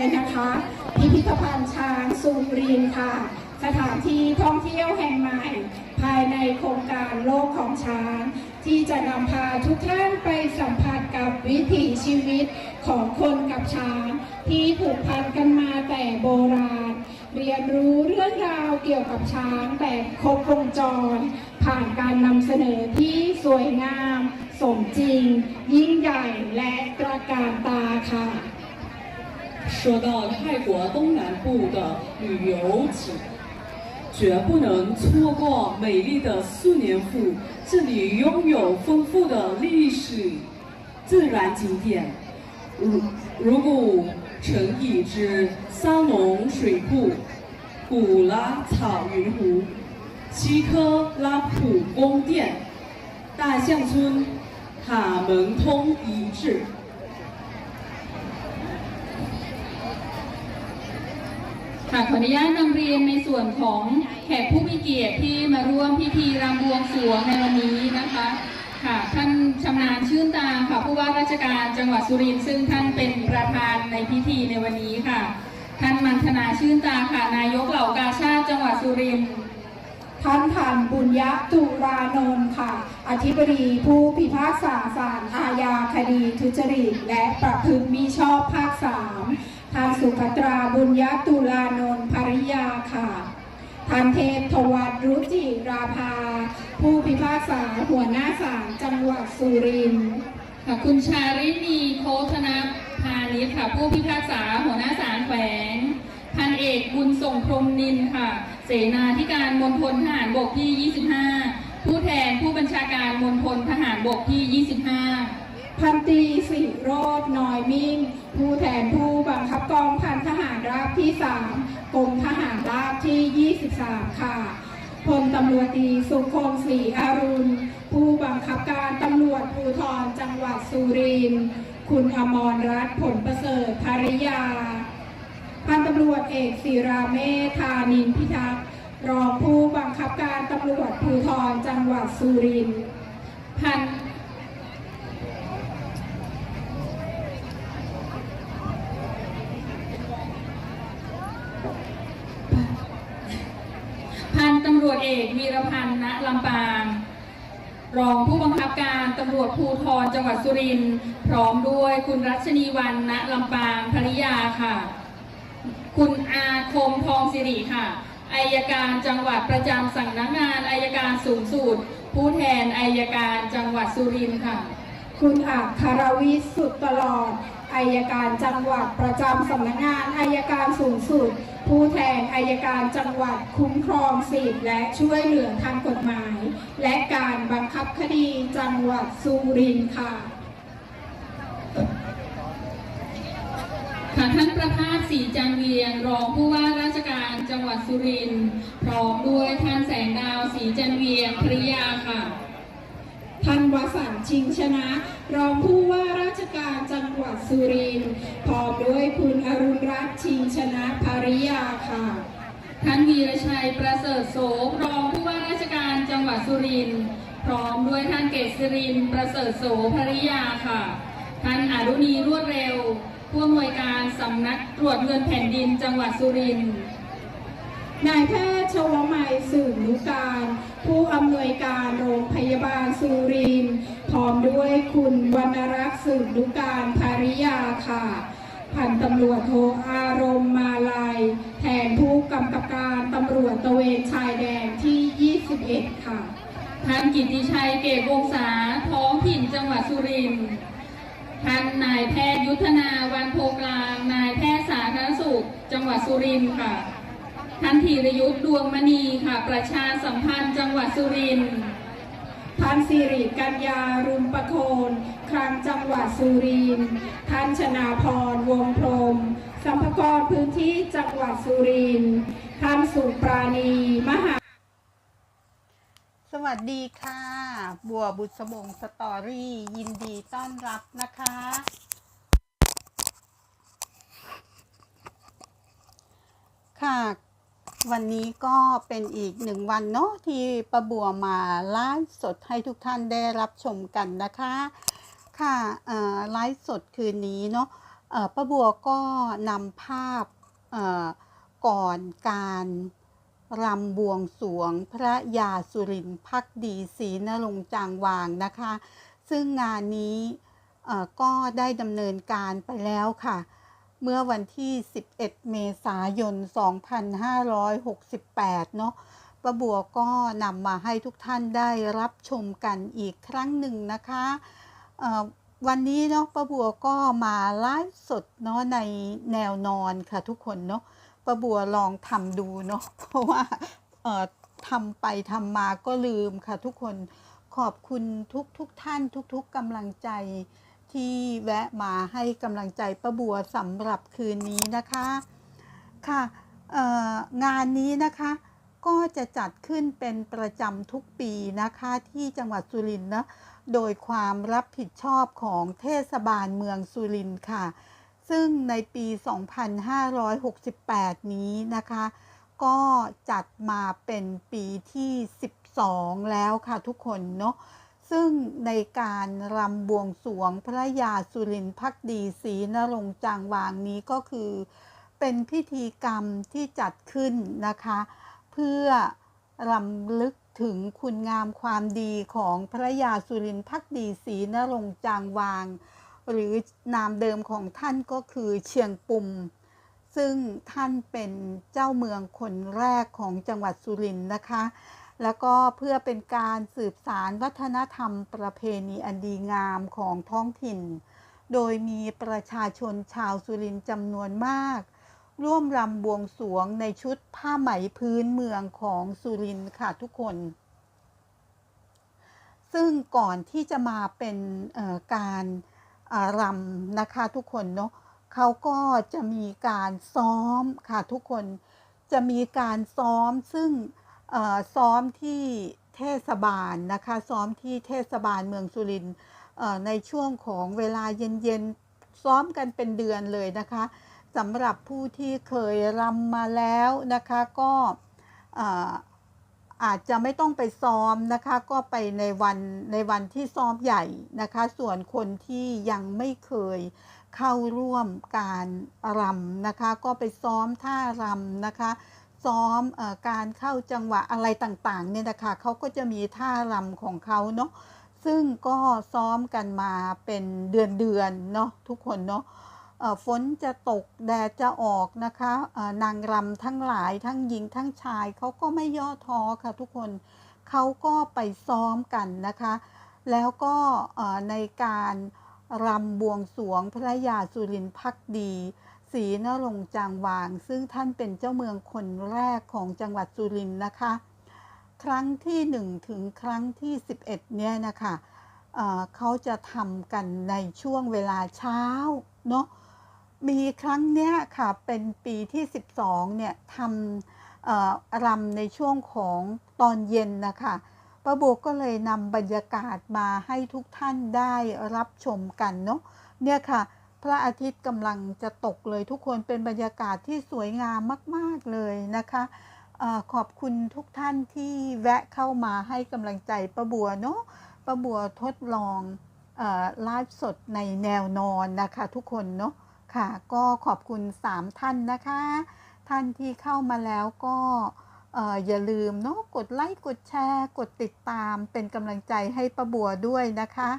นะคะพิพิธภัณฑ์ช้างซูรินค่ะ สถานที่ท่องเที่ยวแห่งใหม่ ภายในโครงการโลกของช้าง ที่จะนำพาทุกท่านไปสัมผัสกับวิถีชีวิตของคนกับช้าง ที่ผูกพันกันมาแต่โบราณ เรียนรู้เรื่องราวเกี่ยวกับช้างแบบครบวงจร ผ่านการนำเสนอที่สวยงาม สมจริง ยิ่งใหญ่และตระการตาค่ะ 说到泰国东南部的旅游景，绝不能错过美丽的素年富。这里拥有丰富的历史、自然景点，如如古城已之三龙水库、古拉草云湖、西科拉普宫殿、大象村、塔门通遗址。 ค่ะขออนุญาตนำเรียนในส่วนของแขกผู้มีเกียรติที่มาร่วมพิธีรำบวงสรวงในวันนี้นะคะค่ะท่านชำนาญชื่นตาค่ะผู้ว่าราชการจังหวัดสุรินทร์ซึ่งท่านเป็นประธานในพิธีในวันนี้ค่ะ ท่านมันธนาชื่นตาค่ะนายกเหล่ากาชาติจังหวัดสุรินทร์ท่านทันบุญยะตุรานนท์ค่ะ อธิบดีผู้พิพากษาศาลอาญาคดีทุจริตและประพฤติมิชอบภาคสาม ท่านสุภัตราบุญยะตุลานนท์ภริยาค่ะท่านเทพทวัตรุจิราภา ผู้พิพากษาหัวหน้าศาลจังหวัดสุรินทร์ค่ะคุณชารินีโคธนพาณิชค่ะ ผู้พิพากษาหัวหน้าศาลแขวงพันเอกบุญส่งพรมนินค่ะ เสนาธิการมณฑลทหารบกที่ 25 ผู้แทนผู้บัญชาการมณฑลทหารบกที่ 25 พันตีสิโรจน์น้อยมิ่ง ผู้แทนผู้บังคับกองพันทหารราบที่ 3กรมทหารราบที่ 23 ค่ะพลตำรวจตีสุคงศรีอรุณ ผู้บังคับการตำรวจภูธรจังหวัดสุรินทร์คุณอมรรัตน์ผลประเสริฐภริยา พันตำรวจเอกศิราเมธานินพิทักษ์รองผู้บังคับการตำรวจภูธรจังหวัดสุรินทร์พันพันตำร วีรพันธ์ณลำปาง รองผู้บังคับการตำรวจภูธรจังหวัดสุรินทร์พร้อมด้วยคุณรัชนีวันณลำปางภริยาค่ะ คุณอาคมทองสิริค่ะอายการจังหวัดประจำสำนักงานอายการสูงสุดผู้แทนอายการจังหวัดสุรินทร์ค่ะ คุณอัครวิทย์สุดตลอดอายการจังหวัดประจำสำนักงานอายการสูงสุด ผู้แทนายการจังหวัดคุ้มครองสิทธิและช่วยเหลือทางกฎหมาย และการบังคับคดีจังหวัดสุรินทร์ค่ะ ค่ะท่านประภาสศรีจันเวียงรองผู้ว่าราชการจังหวัดสุรินทร์พร้อมด้วยท่านแสงดาวศรีจันเวียงภริยาค่ะ ท่านวสันต์ชิงชนะ รองผู้ว่าราชการจังหวัดสุรินทร์พร้อมด้วยคุณอรุณรัตน์ชิงชนะภริยาค่ะ ท่านวีรชัยประเสริฐโสมรองผู้ว่าราชการจังหวัดสุรินทร์พร้อมด้วยท่านเกษรินประเสริฐโสภริยาค่ะ ท่านอรุณีรวดเร็วผู้อำนวยการสำนักตรวจเงินแผ่นดินจังหวัดสุรินทร์ นายแพทย์ชวมัยสืบนุการ ผู้อำนวยการโรงพยาบาลสุรินทร์พร้อมด้วยคุณวรรณรักษ์สืบนุการภริยาค่ะพันตำรวจโทอารมณ์มาลายแทนผู้กำกับการตำรวจตะเวนชายแดนที่ 21 ค่ะ ท่านกิติชัยเกตวงศาท้องถิ่นจังหวัดสุรินทร์ท่านนายแพทย์ยุทธนาวันโพกลาง นายแพทย์สาธารณสุข จังหวัดสุรินทร์ค่ะ ท่านธีรยุทธ์ดวงมณีค่ะ ประชาสัมพันธ์จังหวัดสุรินทร์ท่านสิริกัญญารุมประโคนคลังจังหวัดสุรินทร์ท่านชนาพรวงพรมสัมภกรพื้นที่จังหวัดสุรินทร์ท่านสุปราณีมหา สวัสดีค่ะ บัวบุษบงสตอรี่ยินดีต้อนรับนะคะ ค่ะ วันนี้ก็เป็นอีกหนึ่งวันเนาะที่ประบัวมาไลฟ์สดให้ทุกท่านได้รับชมกันนะคะ ค่ะเออไลฟ์สดคืนนี้เนาะป้าบัวก็นำภาพเออก่อนการรำบวงสวงพระยาสุรินทร์พักดีศรีนรงจางวางนะคะ ซึ่งงานนี้เออก็ได้ดำเนินการไปแล้วค่ะ เมื่อวันที่ 11 เมษายน 2568 เนาะป้าบัวก็นำมาให้ทุกท่านได้รับชมกันอีกครั้งหนึ่งนะคะเอ่อวันนี้เนาะป้าบัวก็มาไลฟ์สดเนาะในแนวนอนค่ะทุกคนเนาะป้าบัวลองทำดูเนาะเพราะว่าเอ่อทำไปทำมาก็ลืมค่ะทุกคนขอบคุณทุกทุกๆท่านทุกๆกำลังใจ ที่แวะมาให้กำลังใจป้าบัวสำหรับคืนนี้นะคะค่ะงานนี้นะคะก็จะจัดขึ้นเป็นประจำทุกปีนะคะที่จังหวัดสุรินทร์นะโดยความรับผิดชอบของเทศบาลเมืองสุรินทร์ค่ะ ซึ่งในปี 2568 นี้นะคะ ก็จัดมาเป็นปีที่ 12 แล้วค่ะทุกคนเนาะ ซึ่งในการรำบวงสวงพระยาสุรินทร์พักดีศรีนรงจางวางนี้ก็คือ เป็นพิธีกรรมที่จัดขึ้นนะคะ เพื่อรำลึกถึงคุณงามความดีของพระยาสุรินทร์พักดีศรีนรงจางวาง หรือนามเดิมของท่านก็คือเชียงปุ่ม ซึ่งท่านเป็นเจ้าเมืองคนแรกของจังหวัดสุรินทร์นะคะ แล้วก็เพื่อเป็นการสืบสารวัฒนธรรมประเพณีอันดีงามของท้องถิ่น โดยมีประชาชนชาวสุรินทร์จำนวนมาก ร่วมรำบวงสวงในชุดผ้าไหมพื้นเมืองของสุรินทร์ค่ะทุกคน ซึ่งก่อนที่จะมาเป็นการรำนะคะทุกคนเนาะเขาก็จะมีการซ้อมค่ะทุกคนจะมีการซ้อมซึ่ง ซ้อมที่เทศบาลนะคะซ้อมที่เทศบาลเมืองสุรินทร์ในช่วงของเวลาเย็นๆซ้อมกันเป็นเดือนเลยนะคะสำหรับผู้ที่เคยรำมาแล้วนะคะก็เอ่ออาจจะไม่ต้องไปซ้อมนะคะก็ไปในวันในวันที่ซ้อมใหญ่นะคะส่วนคนที่ยังไม่เคยเข้าร่วมการรำนะคะก็ไปซ้อมท่ารำนะคะ ซ้อมเออการเข้าจังหวะอะไรต่างๆเนี่ยนะคะเขาก็จะมีท่ารำของเขาเนาะซึ่งก็ซ้อมกันมาเป็นเดือนๆเนาะทุกคนเนาะเอ่อฝนจะตกแดดจะออกนะคะเอ่อนางรำทั้งหลายทั้งหญิงทั้งชายเขาก็ไม่ย่อท้อค่ะทุกคนเขาก็ไปซ้อมกันนะคะ แล้วก็เอ่อในการรำบวงสรวงพระยาสุรินทร์พักดี ศรีนรงจางวาง ซึ่งท่านเป็นเจ้าเมืองคนแรกของจังหวัดสุรินทร์นะคะ ครั้งที่ 1 ถึงครั้งที่ 11 เนี่ยนะคะเเขาจะทำกันในช่วงเวลาเช้าเนาะมีครั้งเนี้ยค่ะเป็นปีที่ 12 เนี่ยทำรำในช่วงของตอนเย็นนะคะป้าโบก็เลยนำบรรยากาศมาให้ทุกท่านได้รับชมกันเนาะเนี่ยค่ะ พระอาทิตย์กำลังจะตกเลยทุกคนเป็นบรรยากาศที่สวยงามมาก ๆ เลยนะคะอขอบคุณทุกท่านที่แวะเข้ามาให้กำลังใจป้าบัวเนาะป้าบัวทดลองไลฟ์สดในแนวนอนนะคะทุกคนเนาะค่ะ ก็ขอบคุณ 3 ท่านนะคะ ท่านที่เข้ามาแล้วก็ออย่าลืมเนาะกดไลค์กดแชร์ กดติดตามเป็นกำลังใจให้ป้าบัวด้วยนะคะ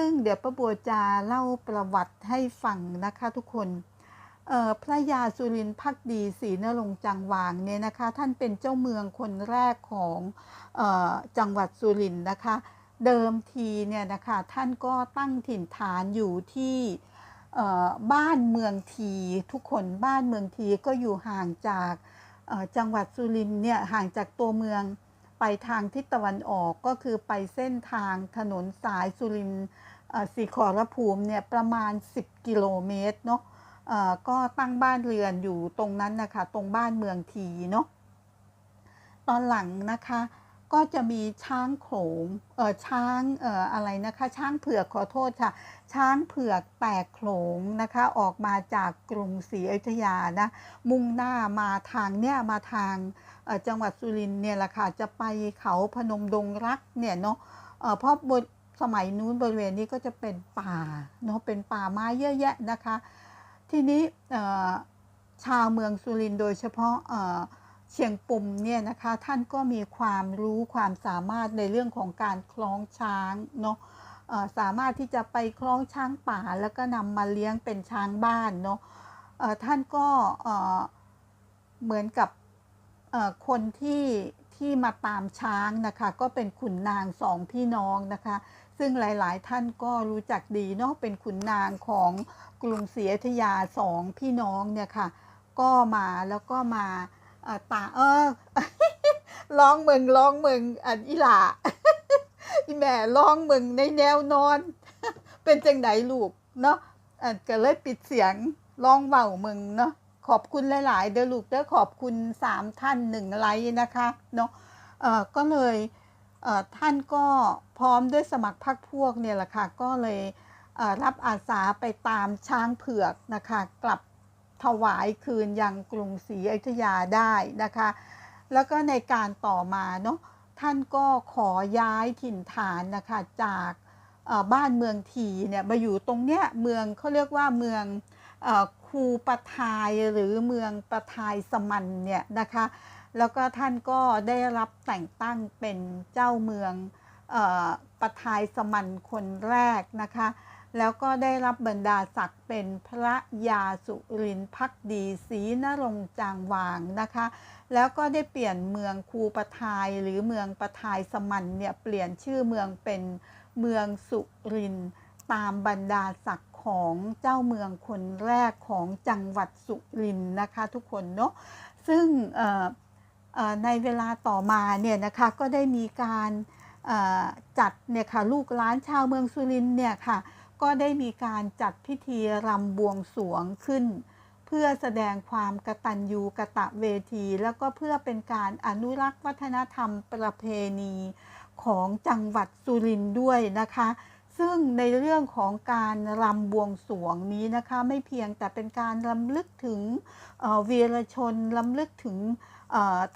ซึ่งเดี๋ยวป้าบัวจะเล่าประวัติให้ฟังนะคะทุกคนพระยาสุรินทร์พักดีศรีนรงจังหวางเนี่ยนะคะ ท่านเป็นเจ้าเมืองคนแรกของออจังหวัดสุรินทร์นะคะ เดิมทีเนี่ยนะคะ ท่านก็ตั้งถิ่นฐานอยู่ที่บ้านเมืองทีทุกคนบ้านเมืองทีก็อยู่ห่างจากจังหวัดสุรินทร์เนี่ยห่างจากตัวเมือง ไปทางทิศตะวันออกก็คือไปเส้นทางถนนสายสุรินทร์เอ่อสีขอรภูมิเนี่ยประมาณ 10 กิโลเมตรเนาะก็ตั้งบ้านเรือนอยู่ตรงนั้นนะคะ ตรงบ้านเมืองทีเนาะตอนหลังนะคะ ก็จะมีช้างโขงเออช้างเอ่ออะไรนะคะ ช้างเผือกขอโทษค่ะ ช้างเผือกแตกโขงนะคะ ออกมาจากกรุงศรีอยุธยานะมุ่งหน้ามาทางเนี่ยมาทางจังหวัดสุรินทร์เนี่ยแหละค่ะจะไปเขาพนมดงรักเนี่ยเนาะเพราะบนสมัยนู้นบริเวณนี้ก็จะเป็นป่าเนาะเป็นป่าไม้เยอะแยะนะคะ ทีนี้ชาวเมืองสุรินทร์โดยเฉพาะ เชียงปุ่มเนี่ยนะคะท่านก็มีความรู้ความสามารถในเรื่องของการคล้องช้างเนาะสามารถที่จะไปคล้องช้างป่า แล้วก็นำมาเลี้ยงเป็นช้างบ้านเนาะท่านก็เหมือนกับคนที่ที่มาตามช้างนะคะก็เป็นขุนนางสองพี่น้องนะคะ ซึ่งหลาย ๆ ท่านก็รู้จักดีเนาะเป็นขุนนางของกรุงศรีอยุธยาสองพี่น้องเนี่ยค่ะก็มาแล้วก็มา อ่อตาเออร้องมึงร้องมึงอันอีหล่าอีแม่ร้องมึงในแนวนอน เป็นจังไดลูกเนาะอันก็เลยปิดเสียงร้องเบามึงเนาะขอบคุณหลาย ๆ เด้อลูกเด้อขอบคุณสามท่านหนึ่งไลค์นะคะเนาะเอ่อก็เลยเออท่านก็พร้อมด้วยสมัครพรรคพวกเนี่ยแหละค่ะก็เลยเออรับอาสาไปตามช้างเผือกนะคะ กลับ ถวายคืนยังกรุงศรีอยุธยาได้นะคะ แล้วก็ในการต่อมาเนาะท่านก็ขอย้ายถิ่นฐานนะคะจากบ้านเมืองทีเนี่ยมาอยู่ตรงเนี้ยเมืองเขาเรียกว่าเมืองอคูปะทายหรือเมืองปะทายสมันเนี่ยนะคะ แล้วก็ท่านก็ได้รับแต่งตั้งเป็นเจ้าเมืองออปะทายสมันคนแรกนะคะ แล้วก็ได้รับบรรดาศักดิ์เป็นพระยาสุรินพักดีศรีนรงจางวางนะคะ แล้วก็ได้เปลี่ยนเมืองคูปทายหรือเมืองปทายสมันเนี่ยเปลี่ยนชื่อเมืองเป็นเมืองสุรินตามบรรดาศักดิ์ของเจ้าเมืองคนแรกของจังหวัดสุรินนะคะทุกคนเนาะซึ่งในเวลาต่อมาเนี่ยนะคะก็ได้มีการจัดเนี่ยค่ะลูกหลานชาวเมืองสุรินเนี่ยค่ะ ก็ได้มีการจัดพิธีรำบวงสรวงขึ้น เพื่อแสดงความกตัญญูกะตะเวที แล้วก็เพื่อเป็นการอนุรักษ์วัฒนธรรมประเพณีของจังหวัดสุรินทร์ด้วยนะคะ ซึ่งในเรื่องของการรำบวงสรวงนี้นะคะไม่เพียงแต่เป็นการรำลึกถึงเวีรชนรำลึกถึง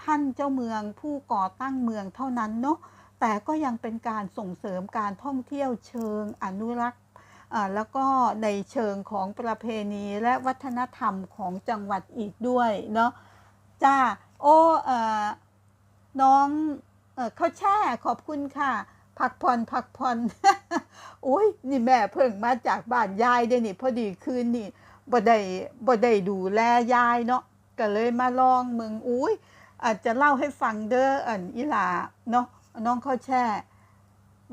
ท่านเจ้าเมืองผู้ก่อตั้งเมืองเท่านั้นเนาะแต่ก็ยังเป็นการส่งเสริมการท่องเที่ยวเชิงอนุรักษ์ แล้วก็ในเชิงของประเพณีและวัฒนธรรมของจังหวัดอีกด้วยเนาะจ้าโอ้เอ่อน้องเอ่อข้าวแช่ขอบคุณค่ะพักผ่อนพักผ่อนโอ้ยนี่แม่เพิ่งมาจากบ้านยายเด้นี่พอดีคืนนี่บ่ได้บ่ได้ดูแลยายเนาะก็เลยมาลองมึงอุ้ยอาจจะเล่าให้ฟังเด้ออันอีลาเนาะน้องข้าวแช่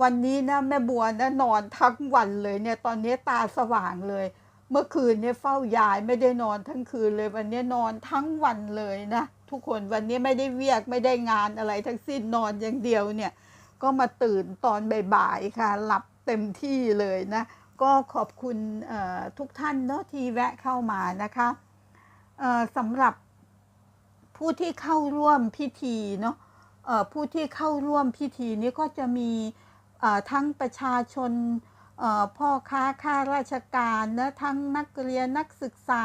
วันนี้นะแม่บัวนะนอนทั้งวันเลยเนี่ยตอนนี้ตาสว่างเลย เมื่อคืนเนี่ยเฝ้ายายไม่ได้นอนทั้งคืนเลยวันนี้นอนทั้งวันเลยนะทุกคนวันนี้ไม่ได้เวียกไม่ได้งานอะไรทั้งสิ้นนอนอย่างเดียวเนี่ยก็มาตื่นตอนบ่ายๆค่ะ หลับเต็มที่เลยนะ ก็ขอบคุณทุกท่านเนาะที่แวะเข้ามานะคะสำหรับผู้ที่เข้าร่วมพิธีเนาะผู้ที่เข้าร่วมพิธีนี้ก็จะมี ทั้งประชาชนพ่อค้าข้าราชการนะทั้งนักเรียนนักศึกษา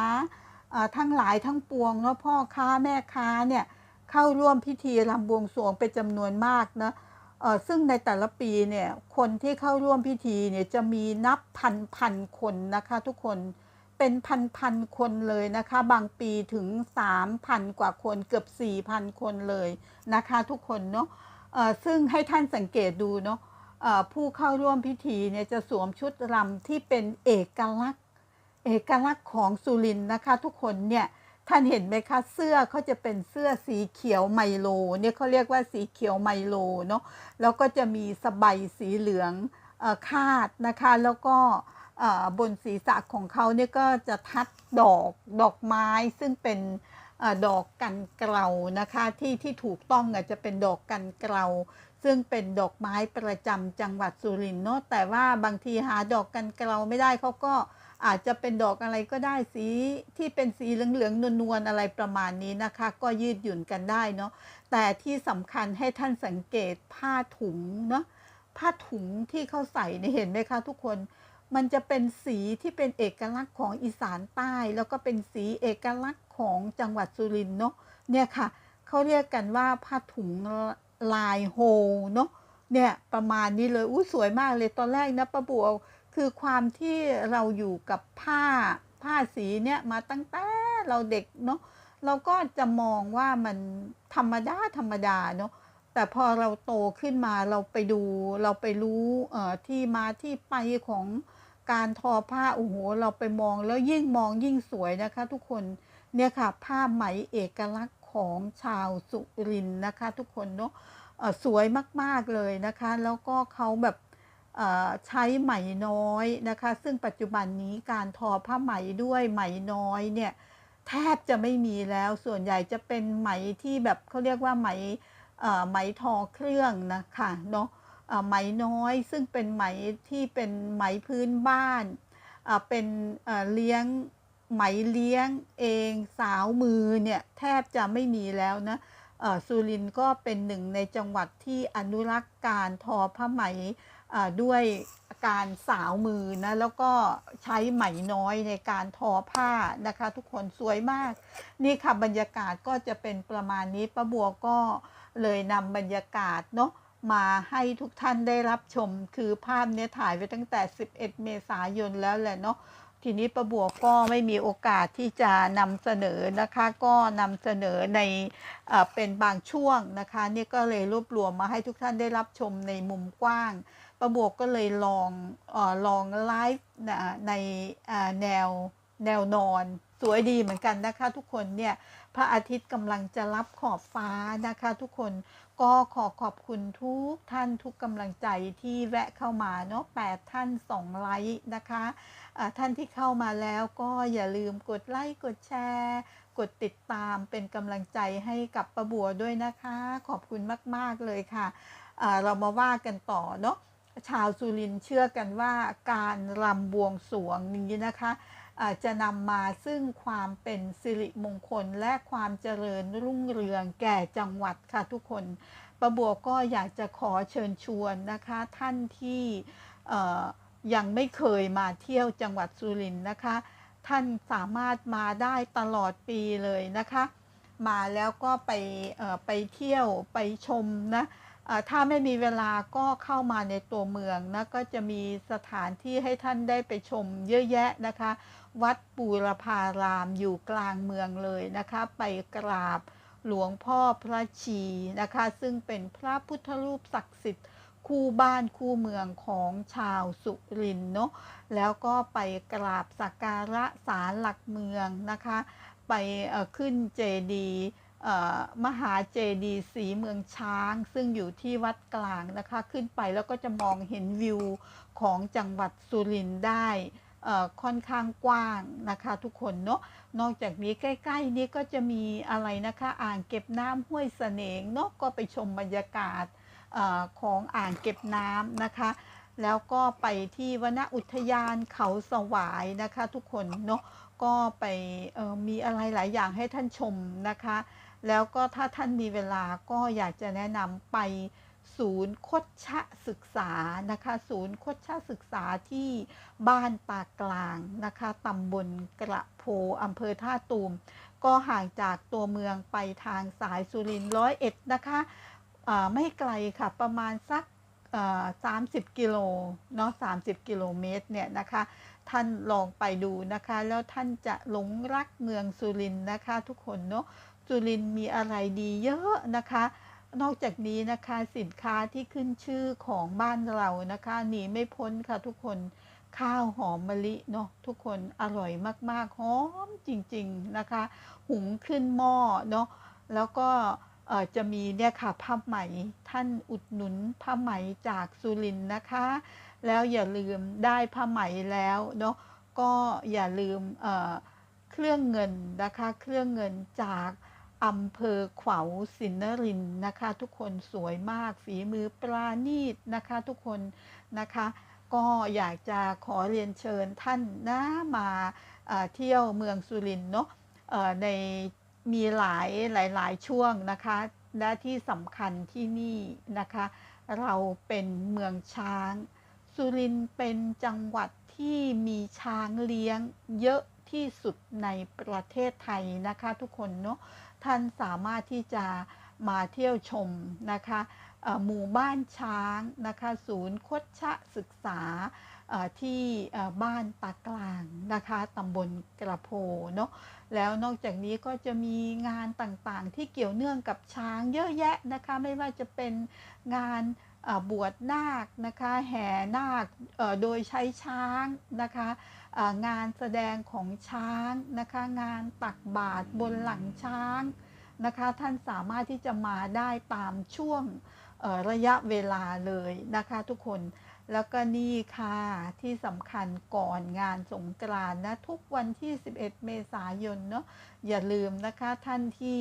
ทั้งหลายทั้งปวงเนาะพ่อค้าแม่ค้าเนี่ยเข้าร่วมพิธีรำบวงสรวงเป็นจำนวนมากนะเอ่อซึ่งในแต่ละปีเนี่ยคนที่เข้าร่วมพิธีเนี่ยจะมีนับพันพันคนนะคะทุกคนเป็นพันพันคนเลยนะคะ บางปีถึง 3,000 กว่าคนเกือบ 4,000 คนเลยนะคะทุกคนเนาะซึ่งให้ท่านสังเกตดูเนาะ ผู้เข้าร่วมพิธีเนี่ยจะสวมชุดรำที่เป็นเอกลักษณ์ เอกลักษณ์ของสุรินนะคะ ทุกคนเนี่ยท่านเห็นไหมคะเสื้อเขาจะเป็นเสื้อสีเขียวไมโลเนี่ยเขาเรียกว่าสีเขียวไมโลเนาะแล้วก็จะมีสบายสีเหลืองคาดนะคะ แล้วก็บนศีรษะของเขาเนี่ยก็จะทัดดอกดอกไม้ซึ่งเป็นอดอกกันเกลานะคะที่ที่ถูกต้องอะจะเป็นดอกกันเกลา ซึ่งเป็นดอกไม้ประจำจังหวัดสุรินทร์เนาะแต่ว่าบางทีหาดอกกันเกลาไม่ได้เขาก็อาจจะเป็นดอกอะไรก็ได้สีที่เป็นสีเหลืองๆนวลๆอะไรประมาณนี้นะคะ ก็ยืดหยุ่นกันได้เนาะแต่ที่สำคัญให้ท่านสังเกตผ้าถุงเนาะผ้าถุงที่เขาใส่เนี่ยเห็นไหมคะทุกคนมันจะเป็นสีที่เป็นเอกลักษณ์ของอีสานใต้ แล้วก็เป็นสีเอกลักษณ์ของจังหวัดสุรินทร์เนาะเนี่ยค่ะเขาเรียกกันว่าผ้าถุง ลายโฮเนาะเนี่ยประมาณนี้เลยอู้สวยมากเลยตอนแรกนะป้าบัวคือความที่เราอยู่กับผ้าผ้าสีเนี่ยมาตั้งแต่เราเด็กเนาะเราก็จะมองว่ามันธรรมดาธรรมดาเนาะแต่พอเราโตขึ้นมาเราไปดูเราไปรู้เอ่อที่มาที่ไปของการทอผ้าโอ้โหเราไปมองแล้วยิ่งมองยิ่งสวยนะคะ ทุกคนเนี่ยค่ะผ้าไหมเอกลักษณ์ ของชาวสุรินนะคะ ทุกคนเนาะสวยมากๆเลยนะคะ แล้วก็เขาแบบใช้ไหมน้อยนะคะ ซึ่งปัจจุบันนี้การทอผ้าไหมด้วยไหมน้อยเนี่ยแทบจะไม่มีแล้วส่วนใหญ่จะเป็นไหมที่แบบเขาเรียกว่าไหมไหมทอเครื่องนะคะเนาะไหมน้อยซึ่งเป็นไหมที่เป็นไหมพื้นบ้านเป็นเลี้ยง ไหมเลี้ยงเองสาวมือเนี่ยแทบจะไม่มีแล้วนะสุรินก็เป็นหนึ่งในจังหวัดที่อนุรักษ์การทอผ้าไหมด้วยการสาวมือนะแล้วก็ใช้ไหมน้อยในการทอผ้านะคะทุกคนสวยมาก นี่ค่ะบรรยากาศก็จะเป็นประมาณนี้ป้าบัวก็เลยนำบรรยากาศเนาะมาให้ทุกท่านได้รับชมคือภาพเนี้ยถ่ายไว้ตั้งแต่ 11 เมษายนแล้วแหละเนาะ ทีนี้ป้าบัวก็ไม่มีโอกาสที่จะนำเสนอนะคะ ก็นำเสนอในเป็นบางช่วงนะคะ นี่ก็เลยรวบรวมมาให้ทุกท่านได้รับชมในมุมกว้าง ประบวกก็เลยลองอลองไลฟ์ในแนวแนวนอนสวยดีเหมือนกันนะคะ ทุกคนเนี่ยพระอาทิตย์กำลังจะรับขอบฟ้านะคะ ทุกคนก็ขอขอบคุณทุกท่านทุกกำลังใจที่แวะเข้ามาเนาะแปดท่านสองไลค์นะคะ ท่านที่เข้ามาแล้วก็อย่าลืมกดไลค์กดแชร์ กดติดตามเป็นกำลังใจให้กับประบัวด้วยนะคะ ขอบคุณมาก ๆ เลยค่ะเรามาว่ากันต่อเนาะชาวสุรินเชื่อกันว่าการรำบวงสรวงนี้นะคะจะนำมาซึ่งความเป็นสิริมงคลและความเจริญรุ่งเรืองแก่จังหวัดค่ะทุกคน ประบัวก็อยากจะขอเชิญชวนนะคะท่านที่ ยังไม่เคยมาเที่ยวจังหวัดสุรินทร์นะคะ ท่านสามารถมาได้ตลอดปีเลยนะคะ มาแล้วก็ไปไปเที่ยวไปชมนะถ้าไม่มีเวลาก็เข้ามาในตัวเมืองนะก็จะมีสถานที่ให้ท่านได้ไปชมเยอะแยะนะคะ วัดปูรพารามอยู่กลางเมืองเลยนะคะ ไปกราบหลวงพ่อพระชีนะคะ ซึ่งเป็นพระพุทธรูปศักดิ์สิทธิ์ คู่บ้านคู่เมืองของชาวสุรินทร์เนาะแล้วก็ไปกราบสักการะศาลหลักเมืองนะคะ ไปขึ้นเจดีมหาเจดีสีเมืองช้าง ซึ่งอยู่ที่วัดกลางนะคะ ขึ้นไปแล้วก็จะมองเห็นวิวของจังหวัดสุรินทร์ได้ค่อนข้างกว้างนะคะทุกคนเนาะนอกจากนี้ใกล้ ๆ นี้ก็จะมีอะไรนะคะ อ่างเก็บน้ำห้วยเสนงเนาะก็ไปชมบรรยากาศ ของอ่างเก็บน้ำนะคะ แล้วก็ไปที่วนอุทยานเขาสวายนะคะ ทุกคนเนาะก็ไปมีอะไรหลายอย่างให้ท่านชมนะคะ แล้วก็ถ้าท่านมีเวลาก็อยากจะแนะนำไปศูนย์คดชะศึกษานะคะ ศูนย์คดชะศึกษาที่บ้านตากลางนะคะตำบลกระโพอำเภอท่าตูม ก็ห่างจากตัวเมืองไปทางสายสุรินทร์ร้อยเอ็ดนะคะ ไม่ไกลค่ะประมาณสักสามสิบกิโลเนาะสามสิบกิโลเมตรเนี่ยนะคะ ท่านลองไปดูนะคะ แล้วท่านจะหลงรักเมืองสุรินนะคะ ทุกคนเนาะสุรินมีอะไรดีเยอะนะคะ นอกจากนี้นะคะสินค้าที่ขึ้นชื่อของบ้านเรานะคะหนีไม่พ้นค่ะทุกคนข้าวหอมมะลิเนาะทุกคนอร่อยมากๆหอมจริง ๆนะคะ หุงขึ้นหม้อเนาะแล้วก็ จะมีเนี่ยค่ะผ้าไหมท่านอุดหนุนผ้าไหมจากสุรินนะคะ แล้วอย่าลืมได้ผ้าไหมแล้วเนาะก็อย่าลืมเเครื่องเงินนะคะเครื่องเงินจากอำเภอขวาวสินนรินนะคะ ทุกคนสวยมากฝีมือปราณีตนะคะทุกคนนะคะ ก็อยากจะขอเรียนเชิญท่านนะมาเอ่อเที่ยวเมืองสุรินเนาะใน มีหลายหลายๆช่วงนะคะ และที่สำคัญที่นี่นะคะ เราเป็นเมืองช้าง สุรินทร์เป็นจังหวัดที่มีช้างเลี้ยงเยอะที่สุดในประเทศไทยนะคะ ทุกคนเนาะ ท่านสามารถที่จะมาเที่ยวชมนะคะหมู่บ้านช้างนะคะศูนย์คดชะศึกษาที่บ้านตากลางนะคะตำบลกระโพเนาะแล้วนอกจากนี้ก็จะมีงานต่างๆ ที่เกี่ยวเนื่องกับช้างเยอะแยะนะคะไม่ว่าจะเป็นงานบวชนาคนะคะแห่นาคโดยใช้ช้างนะคะ งานแสดงของช้างนะคะ งานตักบาตรบนหลังช้างนะคะ ท่านสามารถที่จะมาได้ตามช่วงระยะเวลาเลยนะคะทุกคนแล้วก็นี่ค่ะที่สำคัญก่อนงานสงกรานนะ ทุกวันที่ 11 เมษายนเนาะอย่าลืมนะคะท่านที่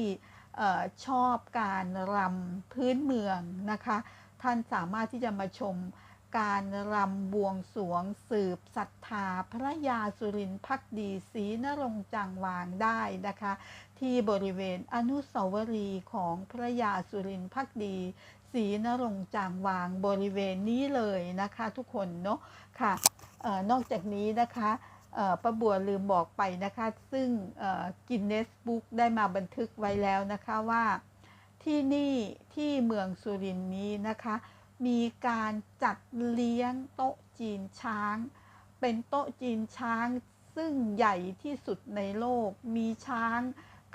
ชอบการรำพื้นเมืองนะคะ ท่านสามารถที่จะมาชม การรำบวงสวงสืบศรัทธาพระยาสุรินทร์พักดีศรีนรงจังวางได้นะคะ ที่บริเวณอนุสาวรีย์ของพระยาสุรินทร์พักดีศรีนรงจางวางบริเวณนี้เลยนะคะทุกคนเนาะค่ะออนอกจากนี้นะคะป้าบัวลืมบอกไปนะคะ ซึ่งกินเนสบุ๊กได้มาบันทึกไว้แล้วนะคะว่าที่นี่ที่เมืองสุรินทร์นี้นะคะ มีการจัดเลี้ยงโต๊ะจีนช้าง เป็นโต๊ะจีนช้าง ซึ่งใหญ่ที่สุดในโลก มีช้าง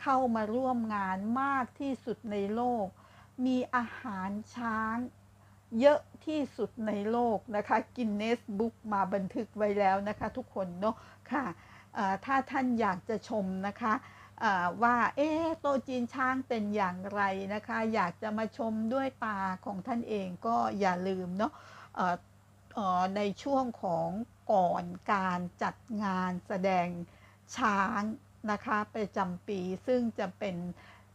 เข้ามาร่วมงานมากที่สุดในโลก มีอาหารช้าง เยอะที่สุดในโลกนะคะกินเนสบุ๊กมาบันทึกไว้แล้วนะคะ ทุกคนเนาะค่ะถ้าท่านอยากจะชมนะคะ ว่าเอ๊โตจีนช้างเป็นอย่างไรนะคะ อยากจะมาชมด้วยตาของท่านเองก็อย่าลืมเนาะในช่วงของก่อนการจัดงานแสดงช้างนะคะประจำปีซึ่งจะเป็น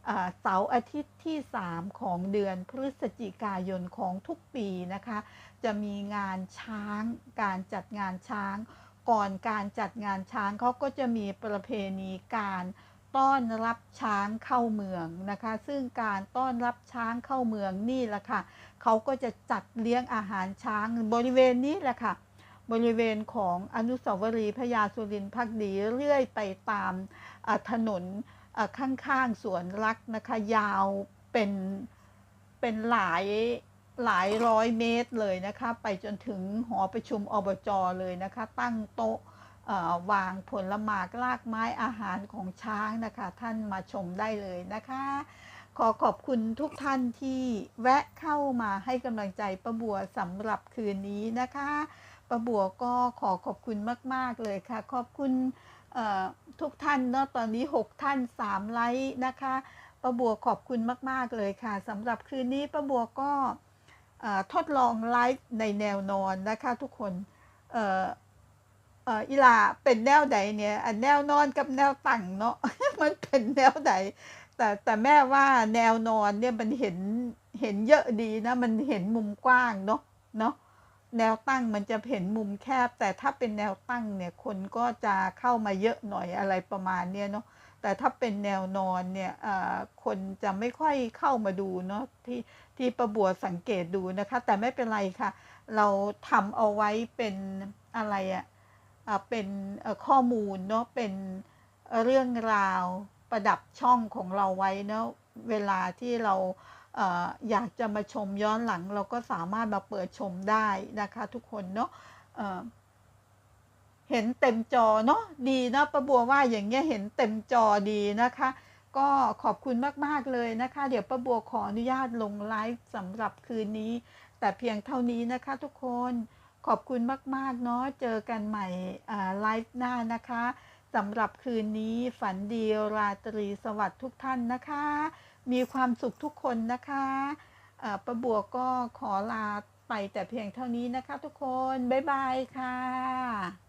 เอ่อเสาร์อาทิตย์ที่ 3 ของเดือนพฤศจิกายนของทุกปีนะคะ จะมีงานช้าง การจัดงานช้าง ก่อนการจัดงานช้างเขาก็จะมีประเพณีการ ต้อนรับช้างเข้าเมืองนะคะ ซึ่งการต้อนรับช้างเข้าเมืองนี่แหละค่ะเขาก็จะจัดเลี้ยงอาหารช้างบริเวณนี้แหละค่ะ บริเวณของอนุสาวรีย์พระยาสุรินทร์พักดีเรื่อยไปตามถนนข้างๆสวนรักนะคะยาวเป็นเป็นหลายหลายร้อยเมตรเลยนะคะ ไปจนถึงหอประชุมอบจเลยนะคะ ตั้งโต๊ะ วางผลหมากลากไม้อาหารของช้างนะคะ ท่านมาชมได้เลยนะคะ ขอขอบคุณทุกท่านที่แวะเข้ามาให้กำลังใจป้าบัวสำหรับคืนนี้นะคะป้าบัวก็ขอขอบคุณมาก ๆ เลยค่ะ ขอบคุณทุกท่านเนาะตอนนี้ 6 ท่าน 3 ไลค์นะคะป้าบัวขอบคุณมาก ๆ เลยค่ะสำหรับคืนนี้ป้าบัวก็ทดลองไลฟ์ในแนวนอนนะคะ ทุกคน เอ่ออีลาเป็นแนวใดเนี่ยอันแนวนอนกับแนวตั้งเนาะมันเป็นแนวใดแต่แต่แม่ว่าแนวนอนเนี่ยมันเห็นเห็นเยอะดีนะ มันเห็นมุมกว้างเนาะเนาะแนวตั้งมันจะเห็นมุมแคบ แต่ถ้าเป็นแนวตั้งเนี่ยคนก็จะเข้ามาเยอะหน่อยอะไรประมาณเนี้ยเนาะแต่ถ้าเป็นแนวนอนเนี่ยเอ่อคนจะไม่ค่อยเข้ามาดูเนาะที่ที่ประบัวสังเกตดูนะคะ แต่ไม่เป็นไรค่ะ เราทำเอาไว้เป็นอะไรอะ เป็นข้อมูลเนาะเป็นเรื่องราวประดับช่องของเราไว้เนาะเวลาที่เราอยากจะมาชมย้อนหลัง เราก็สามารถมาเปิดชมได้นะคะ ทุกคนเนาะเอ่อเห็นเต็มจอเนาะดีนะประบัวว่าอย่างเงี้ยเห็นเต็มจอดีนะคะ ก็ขอบคุณมาก ๆ เลยนะคะ เดี๋ยวป้าบัวขออนุญาตลงไลฟ์สำหรับคืนนี้ แต่เพียงเท่านี้นะคะทุกคน ขอบคุณมาก ๆ เนาะเจอกันใหม่ไลฟ์หน้านะคะสำหรับคืนนี้ฝันดีราตรีสวัสดิ์ทุกท่านนะคะ มีความสุขทุกคนนะคะประบัวก็ขอลาไปแต่เพียงเท่านี้นะคะทุกคน บ๊ายบายค่ะ